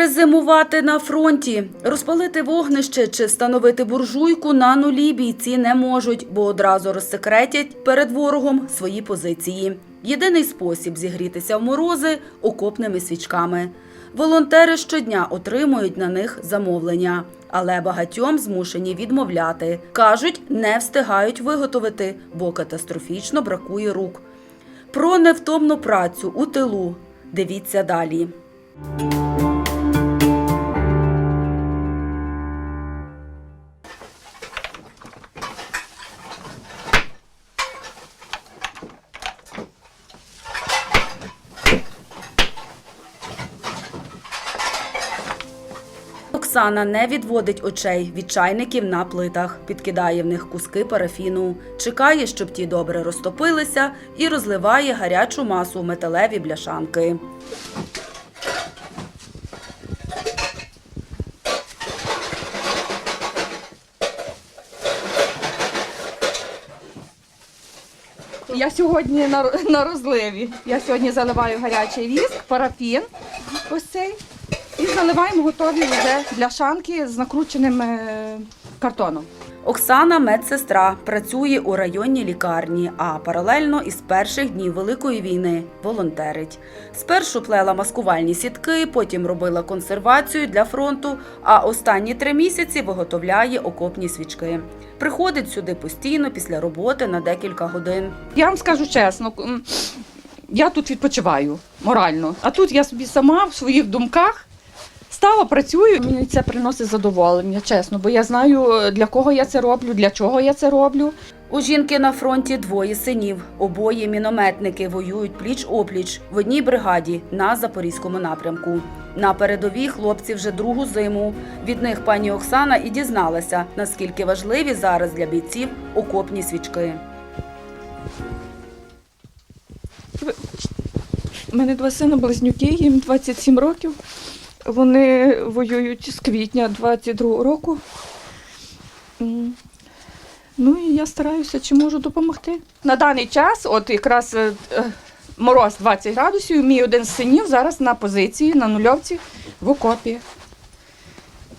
Перезимувати на фронті, розпалити вогнище чи встановити буржуйку на нулі бійці не можуть, бо одразу розсекретять перед ворогом свої позиції. Єдиний спосіб зігрітися в морози окопними свічками. Волонтери щодня отримують на них замовлення, але багатьом змушені відмовляти. Кажуть, не встигають виготовити, бо катастрофічно бракує рук. Про невтомну працю у тилу. Дивіться далі. Оксана не відводить очей від чайників на плитах, підкидає в них куски парафіну, чекає, щоб ті добре розтопилися, і розливає гарячу масу в металеві бляшанки. Я сьогодні на, на розливі. Я сьогодні заливаю гарячий віск, парафін ось цей. І заливаємо готові вже бляшанки з накрученим е, картоном. Оксана медсестра, працює у районній лікарні, а паралельно із перших днів Великої війни волонтерить. Спершу плела маскувальні сітки, потім робила консервацію для фронту, а останні три місяці виготовляє окопні свічки. Приходить сюди постійно після роботи на декілька годин. Я вам скажу чесно, я тут відпочиваю морально. А тут я собі сама в своїх думках стала, працюю. Мені це приносить задоволення, чесно, бо я знаю, для кого я це роблю, для чого я це роблю. У жінки на фронті двоє синів. Обоє мінометники воюють пліч-опліч в одній бригаді на запорізькому напрямку. На передовій хлопці вже другу зиму. Від них пані Оксана і дізналася, наскільки важливі зараз для бійців окопні свічки. У мене два сини близнюки, їм 27 років. Вони воюють з квітня 22 року. Ну і я стараюся, чи можу допомогти. На даний час, от якраз е, е, мороз 20 градусів, мій один з синів зараз на позиції, на нульовці в окопі.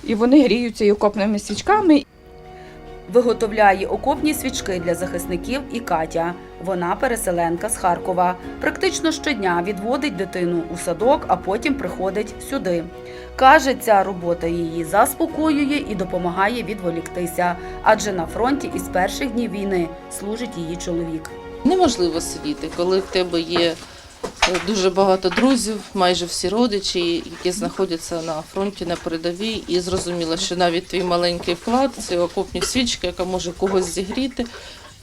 І вони гріються і окопними свічками. Виготовляє окопні свічки для захисників і Катя. Вона переселенка з Харкова. Практично щодня відводить дитину у садок, а потім приходить сюди. Каже, ця робота її заспокоює і допомагає відволіктися, адже на фронті із перших днів війни служить її чоловік. Неможливо сидіти, коли в тебе є дуже багато друзів, майже всі родичі, які знаходяться на фронті на передовій, і зрозуміло, що навіть твій маленький вклад, це окопні свічки, яка може когось зігріти,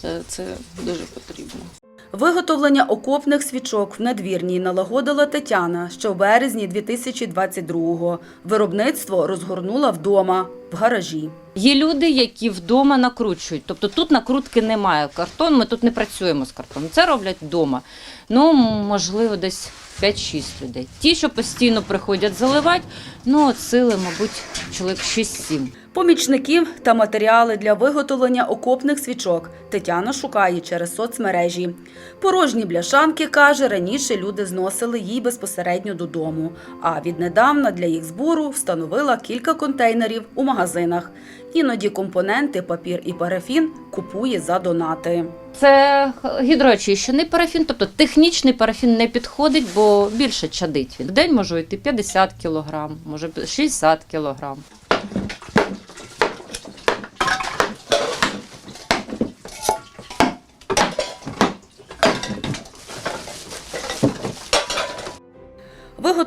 е, це дуже потрібно. Виготовлення окопних свічок в надвірній налагодила Тетяна ще в березні 2022-го. Виробництво розгорнула вдома в гаражі. Є люди, які вдома накручують. Тобто тут накрутки немає. Картон, ми тут не працюємо з картоном. Це роблять вдома. Ну, можливо, десь 5-6 людей. Ті, що постійно приходять заливати, ну, от сили, мабуть, чоловік 6-7. Помічників та матеріали для виготовлення окопних свічок Тетяна шукає через соцмережі. Порожні бляшанки, каже, раніше люди зносили їй безпосередньо додому. А віднедавна для їх збору встановила кілька контейнерів у магазинах. Іноді компоненти, папір і парафін купує за донати. Це гідроочищений парафін, тобто технічний парафін не підходить, бо більше чадить він. В день може йти 50 кг, може 60 кг.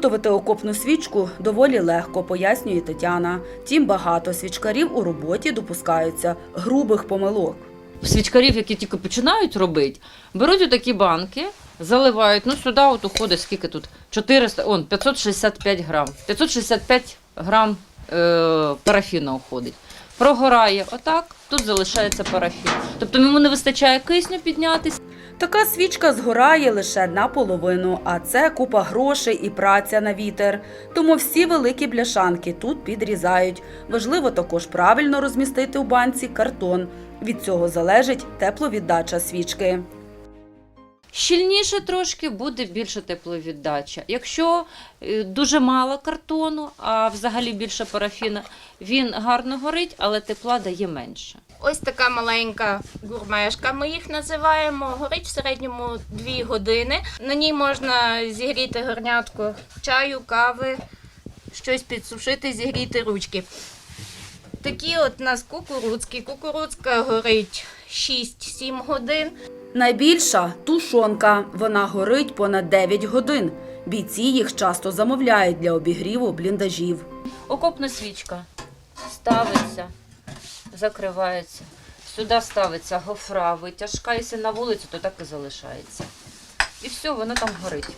Виготовити окопну свічку доволі легко, пояснює Тетяна. Тім багато свічкарів у роботі допускаються грубих помилок. свічкарів, які тільки починають робити, беруть такі банки, заливають. Ну, сюди от уходить скільки тут? 400, он, 565 грам. 565 грам е, парафіна уходить. Прогорає отак, тут залишається парафін. Тобто йому не вистачає кисню піднятися. Така свічка згорає лише наполовину, а це купа грошей і праця на вітер. Тому всі великі бляшанки тут підрізають. Важливо також правильно розмістити у банці картон. Від цього залежить тепловіддача свічки. Щільніше трошки буде більше тепловіддача. Якщо е, дуже мало картону, а взагалі більше парафіна, він гарно горить, але тепла дає менше. Ось така маленька гурмешка, ми їх називаємо. Горить в середньому 2 години. На ній можна зігріти горнятку чаю, кави, щось підсушити, зігріти ручки. Такі от у нас кукурудзькі. Кукурудзка горить 6-7 годин. Найбільша тушонка. Вона горить понад 9 годин. Бійці їх часто замовляють для обігріву бліндажів. Окопна свічка ставиться, закривається. Сюди ставиться гофра, витяжка. Якщо на вулицю, то так і залишається. І все, воно там горить.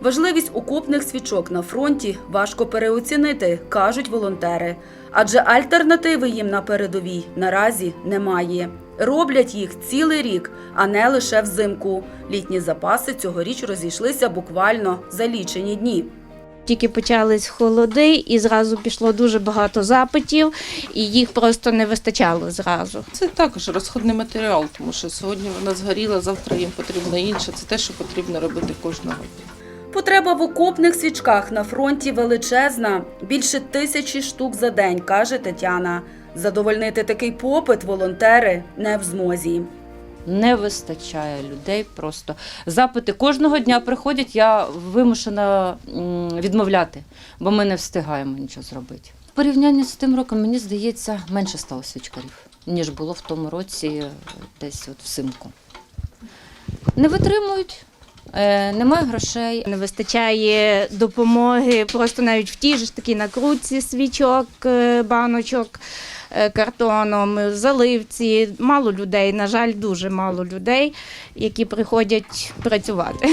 Важливість окопних свічок на фронті важко переоцінити, кажуть волонтери. Адже альтернативи їм на передовій наразі немає. Роблять їх цілий рік, а не лише взимку. Літні запаси цьогоріч розійшлися буквально за лічені дні. Тільки почались холоди, і зразу пішло дуже багато запитів, і їх просто не вистачало зразу. Це також розходний матеріал, тому що сьогодні вона згоріла, завтра їм потрібно інше. Це те, що потрібно робити кожного дня. Потреба в окопних свічках на фронті величезна. Більше тисячі штук за день, каже Тетяна. Задовольнити такий попит волонтери не в змозі. Не вистачає людей просто. Запити кожного дня приходять, я вимушена відмовляти, бо ми не встигаємо нічого зробити. В порівнянні з тим роком, мені здається, менше стало свічкарів, ніж було в тому році, е, десь от взимку. Не витримують, е, немає грошей. Не вистачає допомоги просто навіть в тій ж такій накрутці свічок, е, баночок картоном, заливці. Мало людей, на жаль, дуже мало людей, які приходять працювати.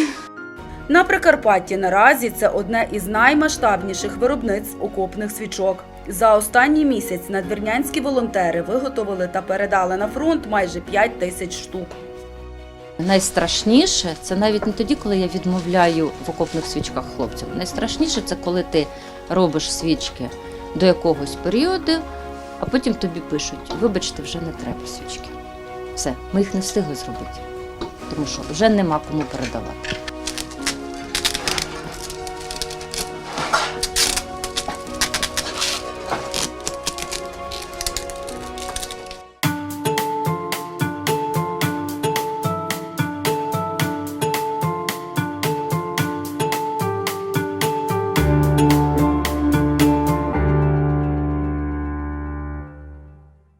На Прикарпатті наразі це одне із наймасштабніших виробництв окопних свічок. За останній місяць надвірнянські волонтери виготовили та передали на фронт майже 5 тисяч штук. Найстрашніше це навіть не тоді, коли я відмовляю в окопних свічках хлопцям. Найстрашніше це коли ти робиш свічки до якогось періоду, а потім тобі пишуть: вибачте, вже не треба свічки. Все, ми їх не встигли зробити, тому що вже нема кому передавати.